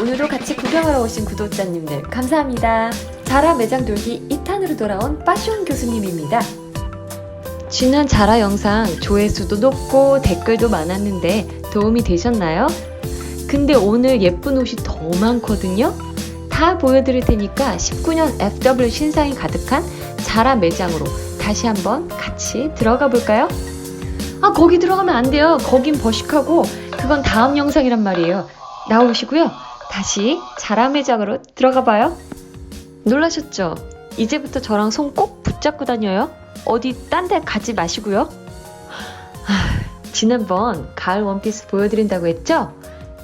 오늘도 같이 구경하러 오신 구독자님들 감사합니다. 자라 매장 돌기 2탄으로 돌아온 빠숑 교수님입니다. 지난 자라 영상 조회수도 높고 댓글도 많았는데 도움이 되셨나요? 근데 오늘 예쁜 옷이 더 많거든요? 다 보여드릴 테니까 19년 FW 신상이 가득한 자라 매장으로 다시 한번 같이 들어가 볼까요? 아, 거기 들어가면 안 돼요. 거긴 버식하고 그건 다음 영상이란 말이에요. 나오시고요. 다시 자라 매장으로 들어가 봐요. 놀라셨죠? 이제부터 저랑 손 꼭 붙잡고 다녀요. 어디 딴 데 가지 마시고요. 아, 지난번 가을 원피스 보여드린다고 했죠?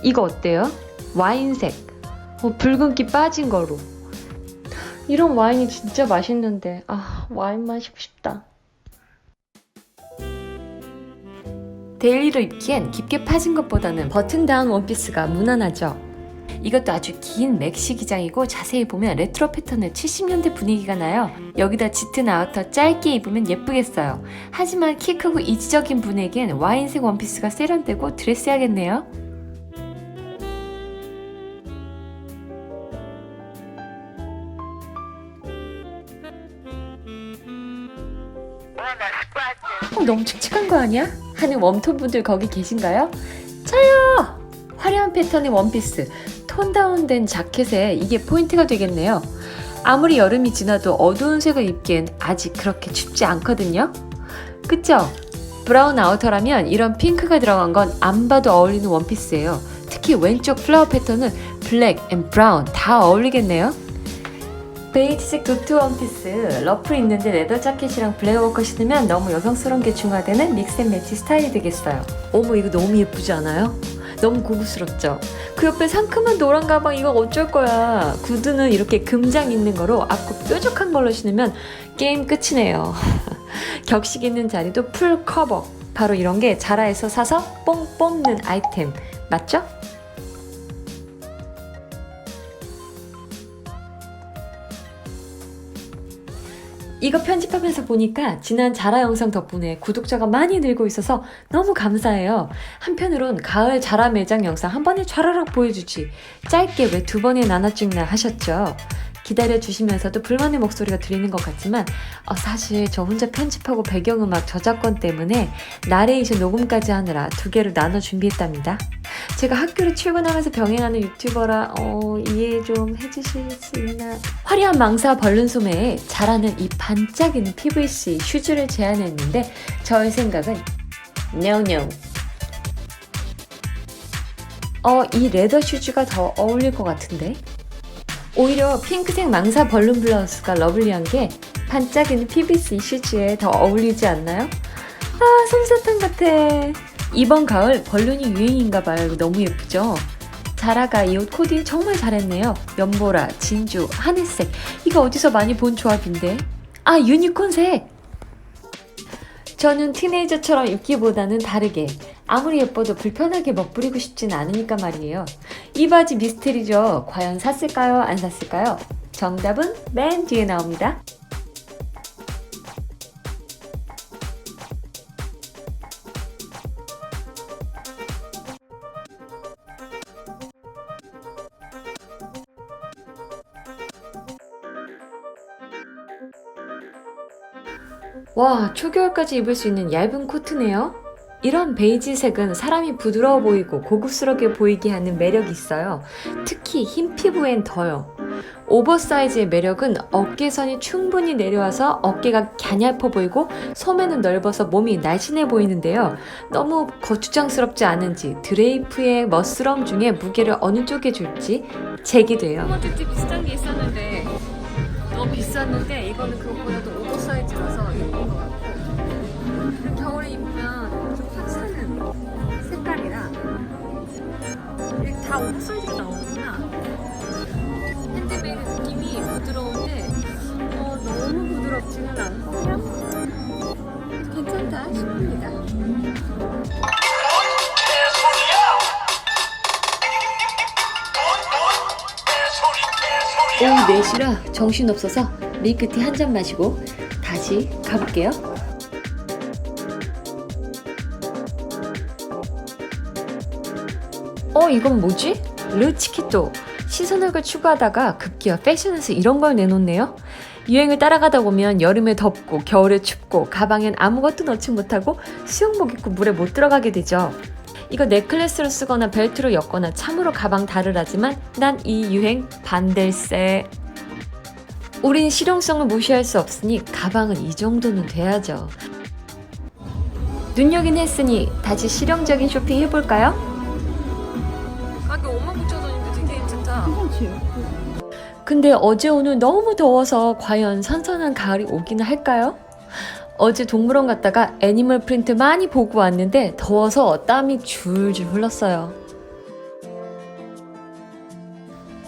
이거 어때요? 와인색. 어, 붉은기 빠진 거로. 이런 와인이 진짜 맛있는데, 아, 와인 마시고 싶다. 데일리로 입기엔 깊게 파진 것보다는 버튼 다운 원피스가 무난하죠. 이것도 아주 긴 맥시 기장이고 자세히 보면 레트로 패턴의 70년대 분위기가 나요. 여기다 짙은 아우터 짧게 입으면 예쁘겠어요. 하지만 키 크고 이지적인 분에겐 와인색 원피스가 세련되고 드레스해야겠네요. 어, 너무 칙칙한 거 아니야? 하는 웜톤 분들 거기 계신가요? 저요! 화려한 패턴의 원피스, 톤 다운된 자켓에 이게 포인트가 되겠네요. 아무리 여름이 지나도 어두운 색을 입기엔 아직 그렇게 춥지 않거든요. 그쵸? 브라운 아우터라면 이런 핑크가 들어간 건 안 봐도 어울리는 원피스예요. 특히 왼쪽 플라워 패턴은 블랙 앤 브라운 다 어울리겠네요. 베이지색 도트 원피스, 러플 있는데 레더 자켓이랑 블랙워커 신으면 너무 여성스러운 게 중화되는 믹스앤매치 스타일이 되겠어요. 어머 이거 너무 예쁘지 않아요? 너무 고급스럽죠? 그 옆에 상큼한 노란 가방 이거 어쩔 거야. 구두는 이렇게 금장 있는 거로 앞고 뾰족한 걸로 신으면 게임 끝이네요. 격식 있는 자리도 풀 커버. 바로 이런 게 자라에서 사서 뽕 뽑는 아이템. 맞죠? 이거 편집하면서 보니까 지난 자라 영상 덕분에 구독자가 많이 늘고 있어서 너무 감사해요. 한편으론 가을 자라 매장 영상 한 번에 촤라락 보여주지. 짧게 왜 두 번에 나눠 찍나 하셨죠? 기다려 주시면서도 불만의 목소리가 들리는 것 같지만 어, 사실 저 혼자 편집하고 배경음악 저작권 때문에 나레이션 녹음까지 하느라 두 개로 나눠 준비했답니다. 제가 학교를 출근하면서 병행하는 유튜버라 어, 이해 좀 해주실 수 있나? 화려한 망사 벌룬 소매에 자라는 이 반짝이는 PVC 슈즈를 제안했는데 저의 생각은 no. 어, 이 레더 슈즈가 더 어울릴 것 같은데? 오히려 핑크색 망사 벌룬 블라우스가 러블리한 게 반짝이는 PVC 슈즈에 더 어울리지 않나요? 아, 솜사탕 같아. 이번 가을 벌룬이 유행인가 봐요. 이거 너무 예쁘죠? 자라가 이 옷 코디 정말 잘했네요. 연보라, 진주, 하늘색. 이거 어디서 많이 본 조합인데? 아, 유니콘색! 저는 티네이저처럼 입기보다는 다르게 아무리 예뻐도 불편하게 멋부리고 싶진 않으니까 말이에요. 이 바지 미스테리죠. 과연 샀을까요? 안 샀을까요? 정답은 맨 뒤에 나옵니다. 와, 초겨울까지 입을 수 있는 얇은 코트네요. 이런 베이지색은 사람이 부드러워 보이고 고급스럽게 보이게 하는 매력이 있어요. 특히 흰 피부엔 더요. 오버사이즈의 매력은 어깨선이 충분히 내려와서 어깨가 갸냘퍼 보이고 소매는 넓어서 몸이 날씬해 보이는데요. 너무 거추장스럽지 않은지 드레이프의 멋스러움 중에 무게를 어느 쪽에 줄지 제기돼요. 토마토집 비슷한 게 있었는데 너무 비쌌는데 이거는 그것보다도 오버사이즈라서 예쁜 것 같고 겨울에 입으면 좀확 차는 색깔이라 다 오버사이즈가 나오는구나. 핸드베이드 느낌이 부드러운데 어, 너무 부드럽지는 않고 그냥 괜찮다 싶습니다. 오후 4시라 정신없어서 밀크티 한 잔 마시고 다시 가볼게요. 이건 뭐지? 르치키또 시선을 추구하다가 급기야 패션에서 이런 걸 내놓네요. 유행을 따라가다 보면 여름에 덥고 겨울에 춥고 가방엔 아무것도 넣지 못하고 수영복 입고 물에 못 들어가게 되죠. 이거 넥클래스로 쓰거나 벨트로 엮거나 참으로 가방 다르라지만 난 이 유행 반댈세. 우린 실용성을 무시할 수 없으니 가방은 이 정도는 돼야죠. 눈여긴 했으니 다시 실용적인 쇼핑 해볼까요? 가격 5만 9천 원인데 되게 괜찮다. 근데 어제 오늘 너무 더워서 과연 선선한 가을이 오기는 할까요? 어제 동물원 갔다가 애니멀 프린트 많이 보고 왔는데 더워서 땀이 줄줄 흘렀어요.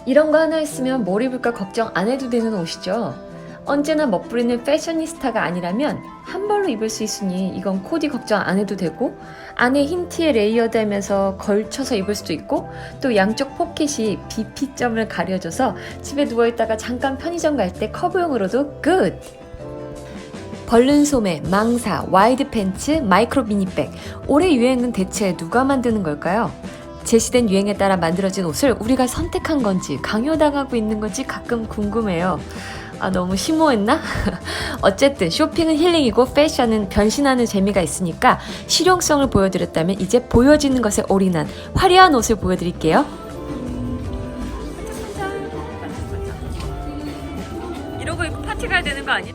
이런 거 하나 있으면 뭘 입을까 걱정 안 해도 되는 옷이죠. 언제나 멋부리는 패셔니스타가 아니라면 한 벌로 입을 수 있으니 이건 코디 걱정 안 해도 되고 안에 흰 티에 레이어드하면서 걸쳐서 입을 수도 있고 또 양쪽 포켓이 BP점을 가려줘서 집에 누워있다가 잠깐 편의점 갈 때 커브용으로도 굿! 벌른 소매, 망사, 와이드 팬츠, 마이크로 미니백. 올해 유행은 대체 누가 만드는 걸까요? 제시된 유행에 따라 만들어진 옷을 우리가 선택한 건지 강요당하고 있는 건지 가끔 궁금해요. 아, 너무 심오했나? 어쨌든 쇼핑은 힐링이고 패션은 변신하는 재미가 있으니까 실용성을 보여드렸다면 이제 보여지는 것에 올인한 화려한 옷을 보여드릴게요. 이러고 입고 파티 가야 되는 거 아니야?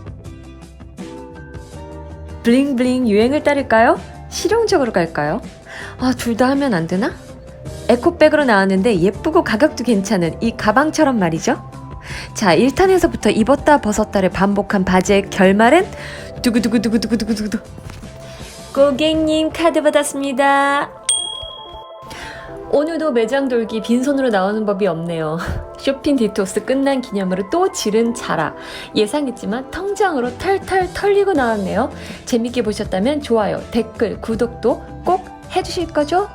블링블링 유행을 따를까요? 실용적으로 갈까요? 아, 둘 다 하면 안 되나? 에코백으로 나왔는데 예쁘고 가격도 괜찮은 이 가방처럼 말이죠. 자, 1탄에서부터 입었다 벗었다를 반복한 바지의 결말은 두구두구두구두구두구두구. 고객님 카드 받았습니다. 오늘도 매장 돌기 빈손으로 나오는 법이 없네요. 쇼핑 디톡스 끝난 기념으로 또 지른 자라. 예상했지만 통장으로 털털 털리고 나왔네요. 재밌게 보셨다면 좋아요, 댓글, 구독도 꼭 해주실 거죠?